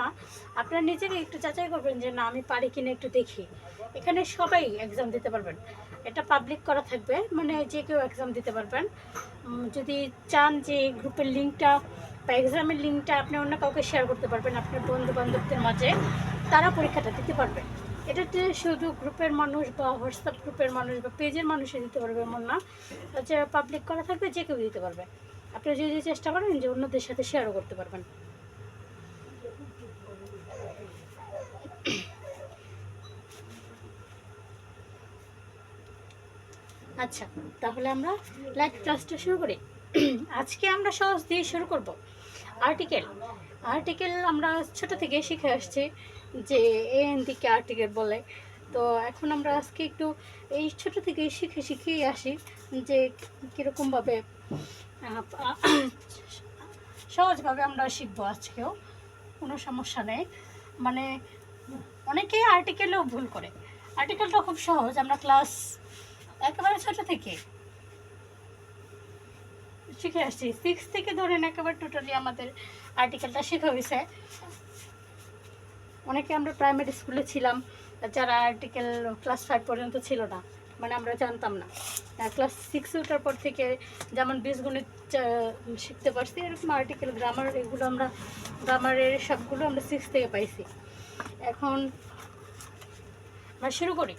না, আপনারা নিজেকে একটু যাচাই করবেন যে না, আমি পারি কিনা একটু দেখি। এখানে সবাই এক্সাম দিতে পারবেন। এটা পাবলিক করা থাকবে মানে যে কেউ এক্সাম দিতে পারবেন। যদি চান যে গ্রুপের লিঙ্কটা বা এক্সামের লিঙ্কটা আপনি অন্য কাউকে শেয়ার করতে পারবেন, আপনার বন্ধু বান্ধবদের মাঝে, তারা পরীক্ষাটা দিতে পারবে। এটাতে শুধু গ্রুপের মানুষ বা হোয়াটসঅ্যাপ গ্রুপের মানুষ বা পেজের মানুষই দিতে পারবে, এমন না। যে পাবলিক করা থাকবে, যে কেউ দিতে পারবে। আপনি যদি চেষ্টা করেন যে অন্যদের সাথে শেয়ারও করতে পারবেন। আচ্ছা তাহলে আমরা লাইভ ক্লাসটা শুরু করি। আজকে আমরা সহজ দিয়ে শুরু করব। আর্টিকেল আর্টিকেল আমরা ছোট থেকে শিখে আসছি যে এ এন দিকে আর্টিকেল বলে। তো এখন আমরা আজকে একটু এই ছোট থেকে শিখে শিখেই আসি যে কীরকমভাবে সহজভাবে আমরা শিখব আজকেও। কোনো সমস্যা নেই। মানে অনেকেই আর্টিকেলেও ভুল করে। আর্টিকেলটা খুব সহজ। আমরা ক্লাস একেবারে ছোট থেকে। শিখে আসছি। সিক্স থেকে ধরেন একেবারে টোটালি আমাদের আর্টিকেলটা শেখা হয়েছে। অনেকে আমরা প্রাইমারি স্কুলে ছিলাম, যারা আর্টিকেল ক্লাস ফাইভ পর্যন্ত ছিল না মানে আমরা জানতাম না। ক্লাস সিক্স ওঠার পর থেকে যেমন বীজগণিত শিখতে পারছি, এরকম আর্টিকেল গ্রামার এগুলো আমরা গ্রামারের সবগুলো আমরা সিক্স থেকে পাইছি। এখন আমরা শুরু করি।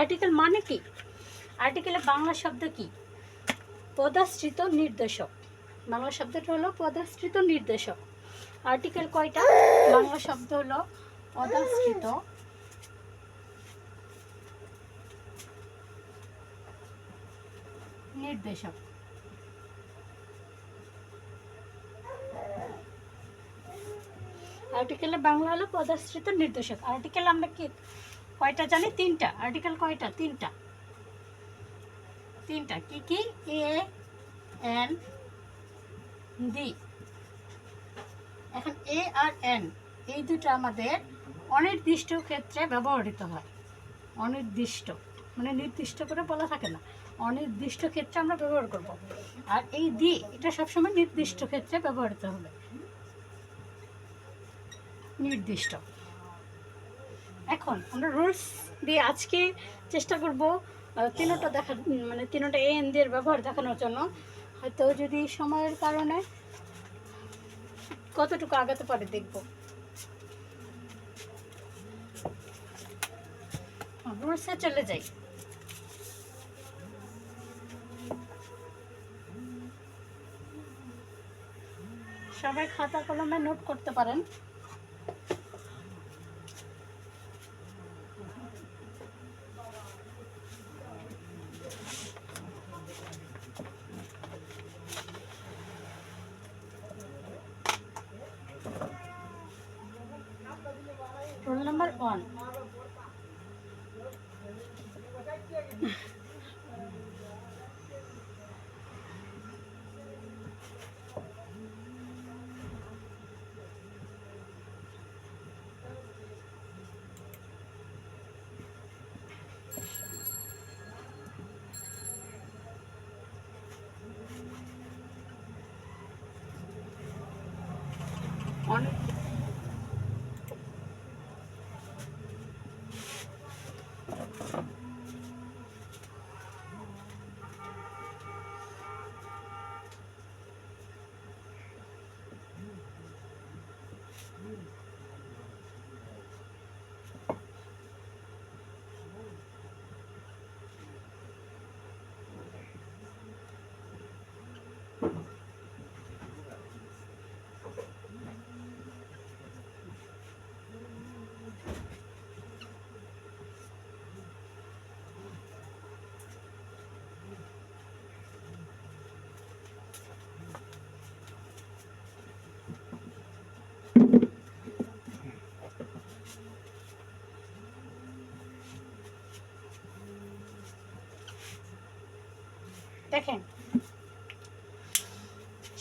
আর্টিকেল মানে কি? আর্টিকেলের বাংলা শব্দ কি? পদাশ্রিত নির্দেশক। বাংলা শব্দটা হলো পদাশ্রিত নির্দেশক। আর্টিকেল কয়টা? বাংলা শব্দ হলো পদাশ্রিত। নির্দেশক। আর্টিকেলের বাংলা হলো পদাশ্রিত নির্দেশক। আর্টিকেল আমরা কি কয়টা জানি? তিনটা। আর্টিকেল কয়টা? তিনটা। তিনটা কি কি? A, N, D. এখন এ আর এন, এই দুটো আমাদের অনির্দিষ্ট ক্ষেত্রে ব্যবহৃত হয়। অনির্দিষ্ট মানে নির্দিষ্ট করে বলা থাকে না। অনির্দিষ্ট ক্ষেত্রে আমরা ব্যবহার করব। আর এই দি এটা সবসময় নির্দিষ্ট ক্ষেত্রে ব্যবহৃত হবে। নির্দিষ্ট। এখন আমরা রুলস দিয়ে আজকে চেষ্টা করব তিনোটা দেখা মানে তিনোটা এন দিয়ে ব্যবহার দেখানোর জন্য। হয়তো যদি সময়ের কারণে কতটুকু আগাতে পারে দেখব। চলে যাই। সবাই খাতা কলমে নোট করতে পারেন।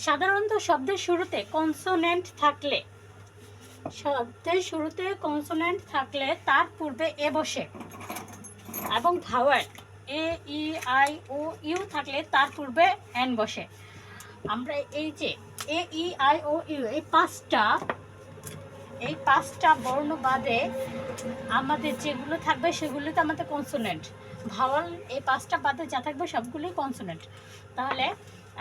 সাধারণত শব্দের শুরুতে কনসোনেন্ট থাকলে, শব্দের শুরুতে কনসোনেন্ট থাকলে তার পূর্বে এ বসে এবং vowel A, E, I, O, U থাকলে তার পূর্বে এন বসে। আমরা এই যে এ, ই, আই, ও, ইউ, এই পাঁচটা এই পাঁচটা বর্ণ বাদে আমাদের যেগুলো থাকবে সেগুলো তো আমাদের কনসোনেন্ট ভাওয়াল এই পাঁচটা বাদে যা থাকবে সবগুলোই কনসোনেন্ট তাহলে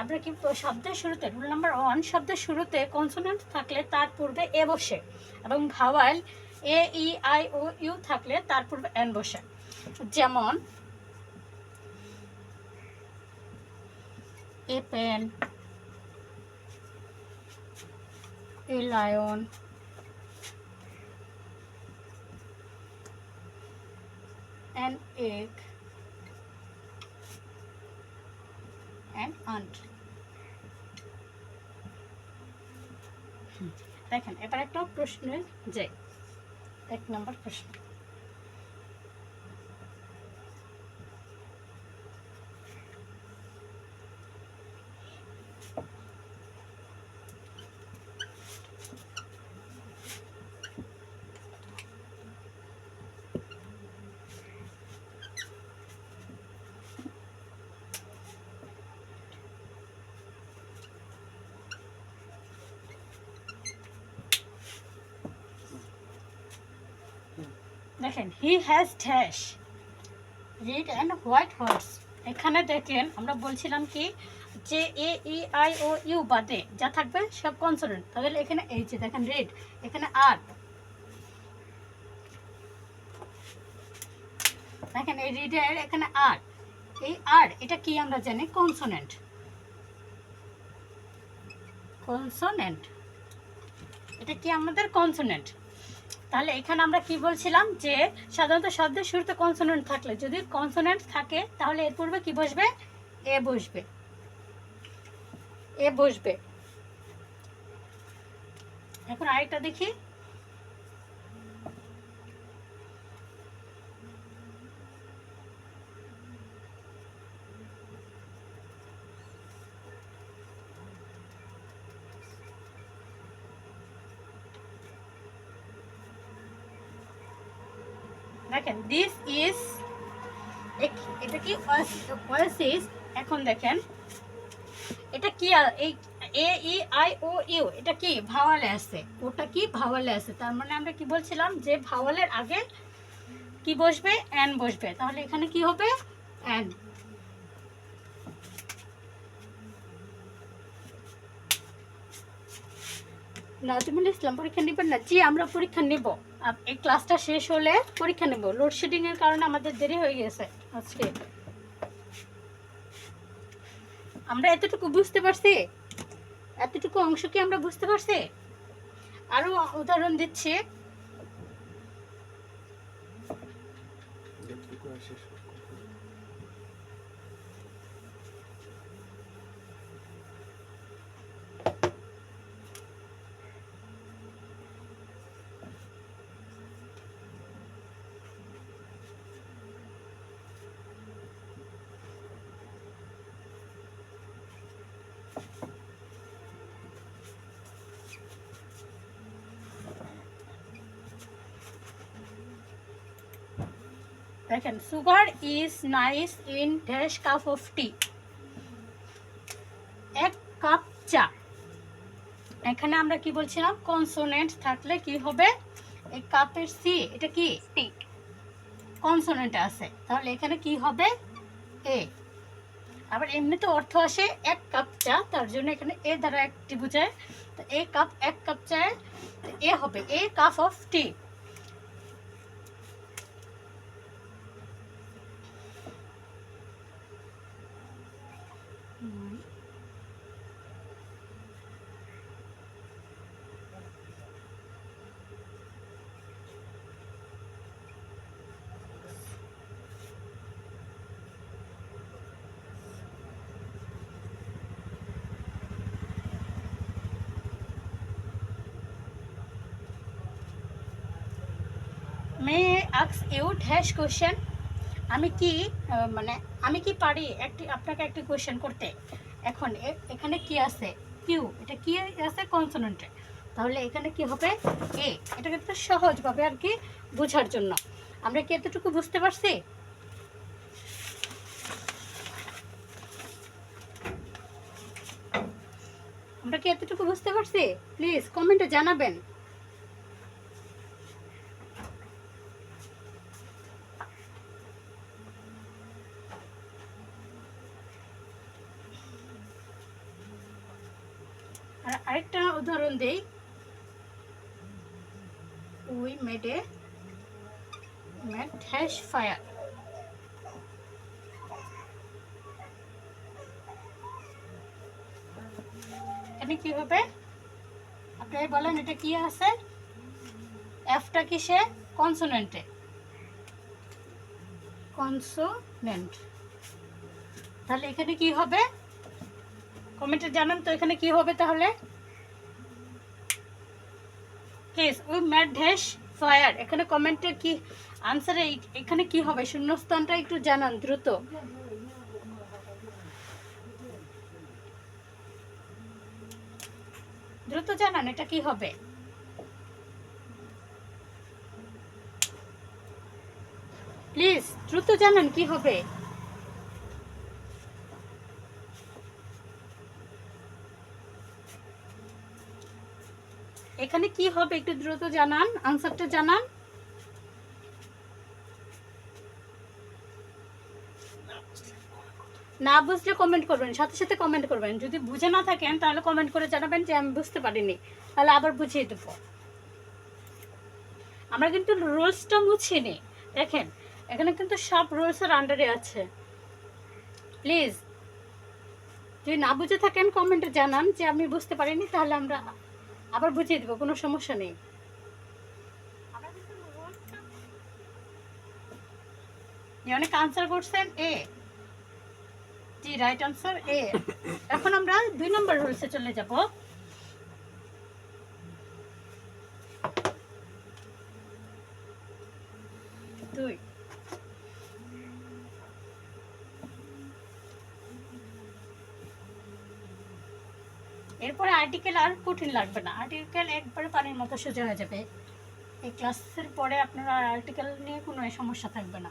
আমরা কি শব্দের শুরুতে রুল নাম্বার ওয়ান শব্দের শুরুতে কনসোনেন্ট থাকলে তার পূর্বে এ বসে এবং vowel A E I O U থাকলে তার পূর্বে এন বসে। যেমন a pen a lion an egg an ant দেখেন এবার একটা প্রশ্ন যে এক নম্বর প্রশ্ন দেখেন he has dash red and white horse এখানে দেখেন, আমরা বলছিলাম কি? যে এ, ই, আই, ও, ইউ বাদে যা থাকবে সব কনসোনেন্ট তাহলে এখানে এই যে দেখেন রেড এখানে আর দেখেন এই রিডের এখানে আর এই আর এটা কি আমরা জানি? কনসোনেন্ট কনসোনেন্ট এটা কি আমাদের কনসোনেন্ট তাহলে এখানে আমরা কি বলছিলাম যে, সাধারণত শব্দের শুরুতে কনসোনেন্ট থাকলে, যদি কনসোনেন্ট থাকে, তাহলে এর পূর্বে কি বসবে? এ বসবে। এ বসবে। এখন আরেকটা দেখি। দেখেন দিস ইজ এটা কি ওয়াসিস এখন দেখেন, এটা কি এই এ ই আই ও ইউ এটা কি? ভাওয়ালে আছে। ওটা কি? ভাওয়ালে আছে। তার মানে আমরা কি বলছিলাম যে ভাওয়ালের আগে কি বসবে? অ্যান বসবে। তাহলে এখানে কি হবে? অ্যান নাজমুল ইসলাম পরীক্ষা নেবেন না? জি, আমরা পরীক্ষা নেব। এই ক্লাসটা শেষ হলে পরীক্ষা নেব। লোডশেডিংয়ের কারণে আমাদের দেরি হয়ে গেছে আজকে। আমরা এতটুকু বুঝতে পারছি? এতটুকু অংশ কি আমরা বুঝতে পারছি? আরও উদাহরণ দিচ্ছি। দেখেন sugar is nice in dash cup of tea. এক কাপ চা। এখানে আমরা কি বলছিলাম? কনসোনেন্ট থাকলে কি হবে? এই কাপের সি এটা কি? টি। কনসোনেন্ট আছে। তাহলে এখানে কি হবে? এ। আবার এমনিতে অর্থ আসে এক কাপ চা তার জন্য এখানে এ দ্বারা একটি বোঝায়। তো এ কাপ এক কাপ চায় এ হবে এ কাপ অফ টি। আক্স ইউ ড্যাশ কোশ্চেন আমি কি মানে আমি কি পারি একটি, আপনাকে একটি কোশ্চেন করতে? এখন এখানে কি আছে? কিউ এটা কি আছে? কনসোনেন্টে তাহলে এখানে কি হবে? এ এটাকে একটু সহজভাবে আর কি বোঝার জন্য। আমরা কি এতটুকু বুঝতে পারছি? আমরা কি এতটুকু বুঝতে পারছি? প্লিজ কমেন্টে জানাবেন আর আরেকটা উদাহরণ দেই we made a, made dash fire. এখানে কি হবে? আপনারা বলেন, এটা কি আছে? এফটা কিসে? কনসোনেন্টে কনসোনেন্ট তাহলে এখানে কি হবে? কমেন্টে জানান তো এখানে কি হবে তাহলে। কেস ওই ম্যাট ড্যাশ ফায়ার এখানে কমেন্টে কি আনসারে এখানে কি হবে? শূন্যস্থানটা একটু জানান, দ্রুত। দ্রুত জানান, এটা কি হবে? প্লিজ দ্রুত জানান, কি হবে? এখানে কি হবে একটু দ্রুত জানান আনসারটা জানান। না বুঝলে কমেন্ট করবেন, সাথে সাথে কমেন্ট করবেন। যদি বুঝে না থাকেন, তাহলে কমেন্ট করে জানাবেন যে আমি বুঝতে পারিনি। তাহলে আবার বুঝিয়ে দেবো। আমরা কিন্তু রুলসটা মুছিনি। দেখেন, এখানে কিন্তু সব রুলসের আন্ডারে আছে। প্লিজ যদি না বুঝে থাকেন কমেন্টে জানান যে আমি বুঝতে পারিনি, তাহলে আমরা আবার বুঝিয়ে দেবো, কোনো সমস্যা নেই। অনেক আনসার করছেন, এ। জি রাইট আনসার এ। এখন আমরা দুই নম্বর রুলসে চলে যাব। দুই। আর্টিকেল আর কঠিন লাগবে না। আর্টিকেল একবারে পানির মতো সোজা হয়ে যাবে। এই ক্লাসের পরে আপনারা আর্টিকেল নিয়ে কোনো সমস্যা থাকবে না।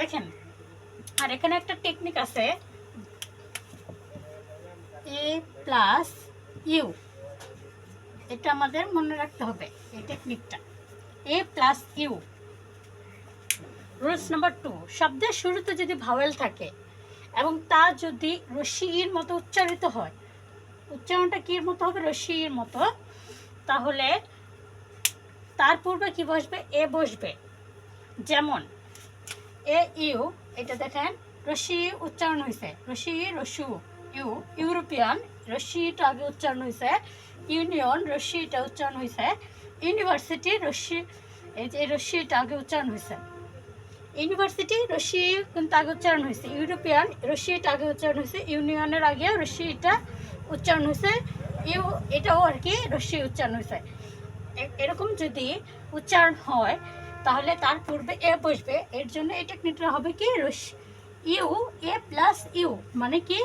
দেখেন, আর এখানে একটা টেকনিক আছে। এ প্লাস ইউ এটা আমাদের মনে রাখতে হবে, এই টেকনিকটা a plus U rules number two শব্দের শুরুতে যদি ভাওয়েল থাকে এবং তা যদি রশ্মির মতো উচ্চারিত হয়, উচ্চারণটা কির মতো হবে? রশ্মির মতো। তাহলে তার পূর্বে কি বসবে? এ বসবে। যেমন এ, ইউ, এটা দেখেন, রশি উচ্চারণ হয়েছে রশি, রসু, ইউ, ইউরোপিয়ান রশিটা আগে উচ্চারণ হয়েছে ইউনিয়ন রশিটা উচ্চারণ হয়েছে ইউনিভার্সিটি, রশি, এই যে রশিটা আগে উচ্চারণ হয়েছে ইউনিভার্সিটি, রশি কিন্তু আগে উচ্চারণ হয়েছে ইউরোপিয়ান রশিটা আগে উচ্চারণ হয়েছে ইউনিয়নের আগে রশিটা উচ্চারণ হয়েছে ইউ, এটাও আর কি রশি উচ্চারণ হয়েছে এরকম যদি উচ্চারণ হয় তাহলে তার পূর্বে এ বসবে। এর জন্য এই টেকনিকটা হবে কি? ইউ, এ প্লাস ইউ মানে কি?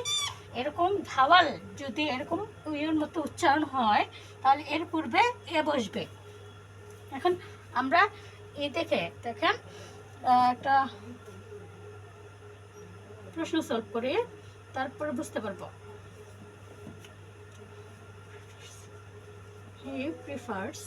এরকম ধাওয়াল, যদি এরকম ইউর মতো উচ্চারণ হয়, তাহলে এর পূর্বে এ বসবে। এখন আমরা এ দেখে, দেখেন একটা প্রশ্ন সলভ করি, তারপরে বুঝতে পারব। হি প্রিফার্স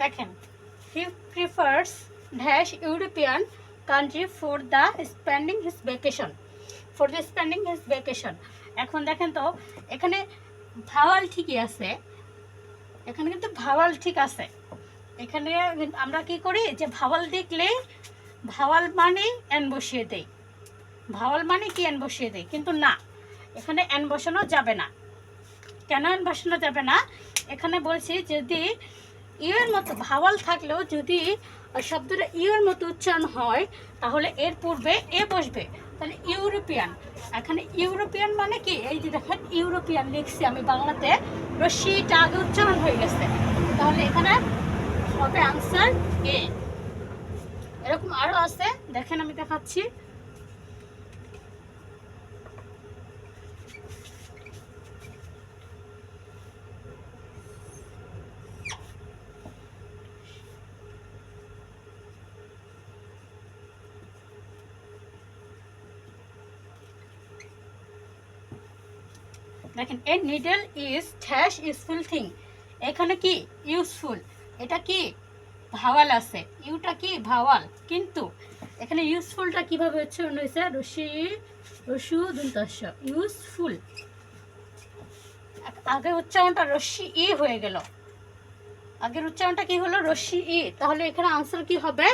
দেখেন he prefers dash European country for the spending his vacation for the spending his vacation এখন দেখেন তো, এখানে ভাওয়াল ঠিকই আছে, এখানে কিন্তু ভাওয়াল ঠিক আছে। এখানে আমরা কি করি, যে ভাওয়াল দেখলে ভাওয়াল মানে এন বসিয়ে দেই। ভাওয়াল মানে কি এন বসিয়ে দেই? কিন্তু না, এখানে এন বসানো যাবে না। কেন এন বসানো যাবে না? এখানে বলছি যদি ইউর মতো, ভাওয়াল থাকলেও যদি শব্দটা ইউর মতো উচ্চারণ হয়, তাহলে এর পূর্বে এ বসবে। তাহলে ইউরোপিয়ান। এখানে ইউরোপিয়ান মানে কি? এই যে দেখেন, ইউরোপিয়ান লিখছি আমি বাংলাতে। রশ্মিটা আগে উচ্চারণ হয়ে গেছে। তাহলে এখানে হবে আনসার এ এরকম আরও আছে। দেখেন আমি দেখাচ্ছি। দেখেন a needle is dash useful thing এখানে কি? ইউজফুল এটা কি? ভাওয়াল আছে। ইউটা কি? ভাওয়াল। কিন্তু এখানে ইউজফুলটা কীভাবে উচ্চারণ হয়েছে? রশি রসু দন্তস্য। ইউজফুল আগে উচ্চারণটা রশ্মি ই হয়ে গেল। আগের উচ্চারণটা কি হলো? রশ্মি ই। তাহলে এখানে আনসার কি হবে?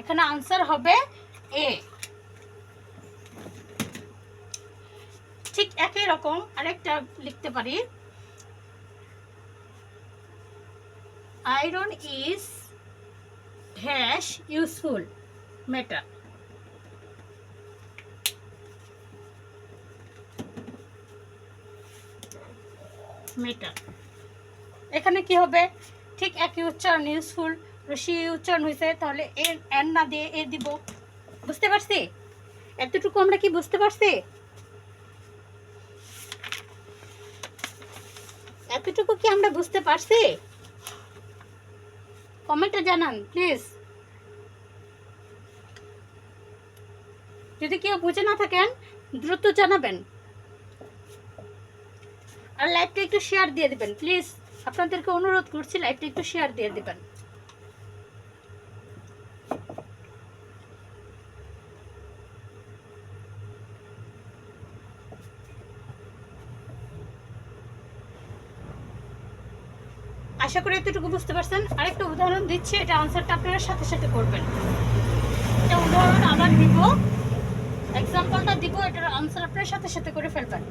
এখানে আনসার হবে এ ঠিক একই রকম আরেকটা লিখতে পারি। Iron is dash useful metal metal এখানে কি হবে? ঠিক একই উচ্চারণ ইউজফুল রশি উচ্চারণ হয়েছে, তাহলে এর এন না দিয়ে এ দিব। বুঝতে পারছি? এতটুকু আমরা কি বুঝতে পারছি এতটুকু কি আমরা বুঝতে পারছি? কমেন্টে জানান প্লিজ যদি কেউ বুঝে না থাকেন, দ্রুত জানাবেন। আর লাইভটা একটু শেয়ার দিয়ে দেবেন প্লিজ আপনাদেরকে অনুরোধ করছি লাইভটা একটু শেয়ার দিয়ে দিবেন। আশা করি এতটুকু বুঝতে পারছেন। আরেকটা উদাহরণ দিচ্ছি, এটা আনসারটা আপনারা সাথে সাথে করবেন। এটা উদাহরণ আবার দিব এক্সাম্পলটা দিব, এটার আনসার আপনারা সাথে সাথে করে ফেলবেন।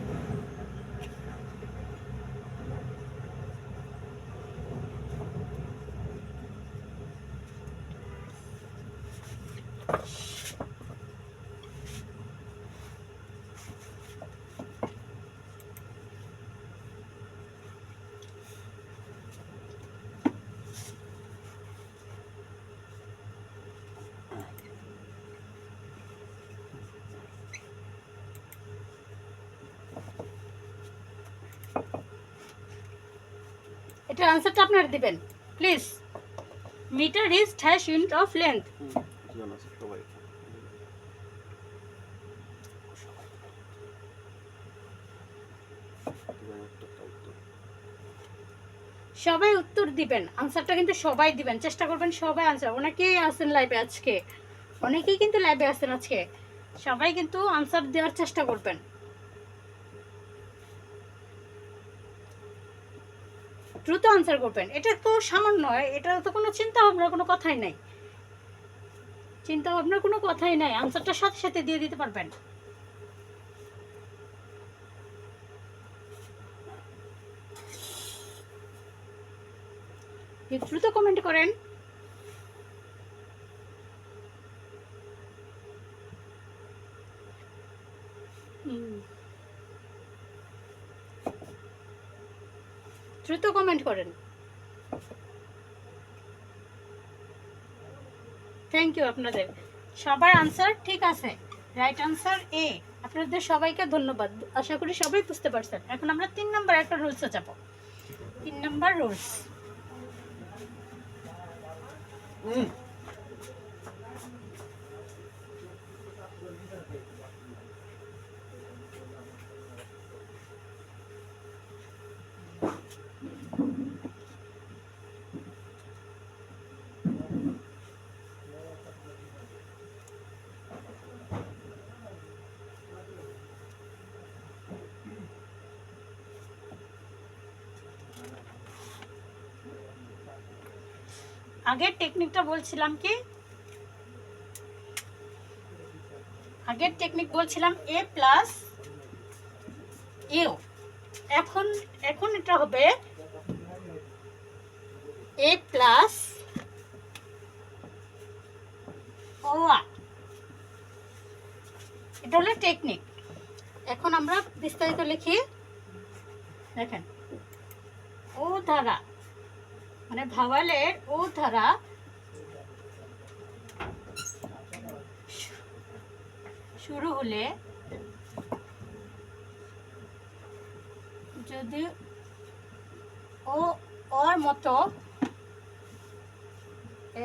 আনসারটা আপনারা দিবেন। Please metre is dash unit of length. সবাই উত্তর দিবেন। আনসারটা কিন্তু সবাই দিবেন। চেষ্টা করবেন সবাই আনসার অনেকেই আছেন লাইভে আজকে। অনেকেই কিন্তু লাইভে আছেন আজকে। সবাই কিন্তু আনসার দেওয়ার চেষ্টা করবেন। দ্রুত আনসার করবেন। এটা তো সামান্য, এটা তো কোনো চিন্তা ভাবনার কোনো কথাই নাই। চিন্তা ভাবনার কোনো কথাই নাই। আনসারটা সাথে সাথে দিয়ে দিতে পারবেন। দ্রুত কমেন্ট করেন। হুম। দ্রুত কমেন্ট করেন। থ্যাংক ইউ আপনাদের। সবার আনসার ঠিক আছে। রাইট আনসার এ আপনাদের সবাইকে ধন্যবাদ। আশা করি সবাই বুঝতে পারছেন। এখন আমরা তিন নম্বর একটা রুলসে যাব। তিন নম্বর রুলস আগের টেকনিকটা বলছিলাম কি? আগের টেকনিক বলছিলাম এ প্লাস ইউ এখন এখন এটা হবে এ প্লাস ও এটা হলো টেকনিক এখন আমরা বিস্তারিত লিখি দেখেন ও ধারা মানে ধারা শুরু হলে যদি ও ওর মতো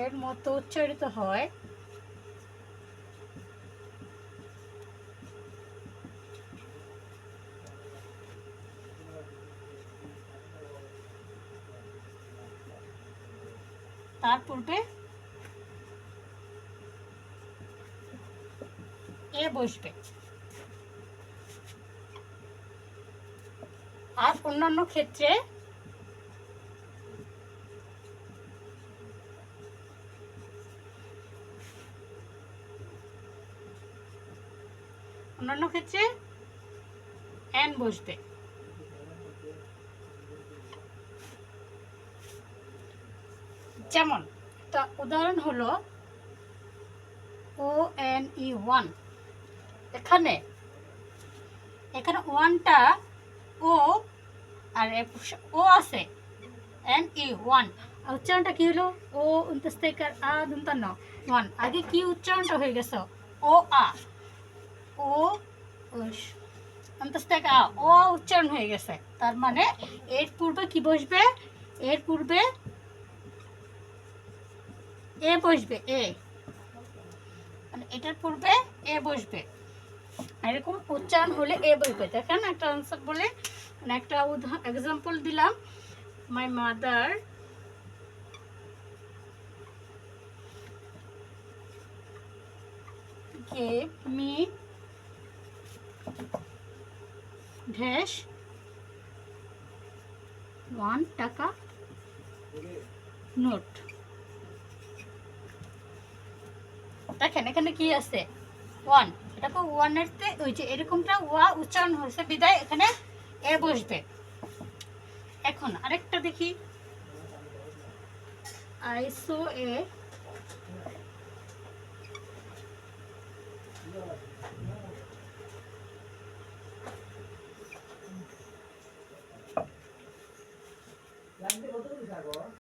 এর মতো উচ্চারিত হয় তার পূর্বে এ বসবে। আর অন্যান্য ক্ষেত্রে অন্যান্য ক্ষেত্রে এন বসবে। যেমন একটা উদাহরণ হলো ও এন ই ওয়ান এখানে এখানে ওয়ানটা ও আর ও আছে এন ই ওয়ান আর উচ্চারণটা কী হলো? ও উন্তস্তেকার আ দন্তান্ন ওয়ান আগে কি উচ্চারণটা হয়ে গেছে? ও আ। ও অন্তস্তেক আ। ও উচ্চারণ হয়ে গেছে। তার মানে এর পূর্বে কি বসবে? এর পূর্বে এ বসবে, এ। মানে এটার পূর্বে এ বসবে। এরকম উচ্চারণ হলে এ বসবে। দেখেন একটা আনসার বলে মানে একটা এক্সাম্পল দিলাম। My mother gave me dash one taka note দেখেন, এখানে কি আছে? ওয়ান এটাকে ওয়ানের ওই যে এরকমটা ওয়া উচ্চারণ হয়েছে, বিদায় এখানে এ বসবে। এখন আরেকটা দেখি। আইসো এ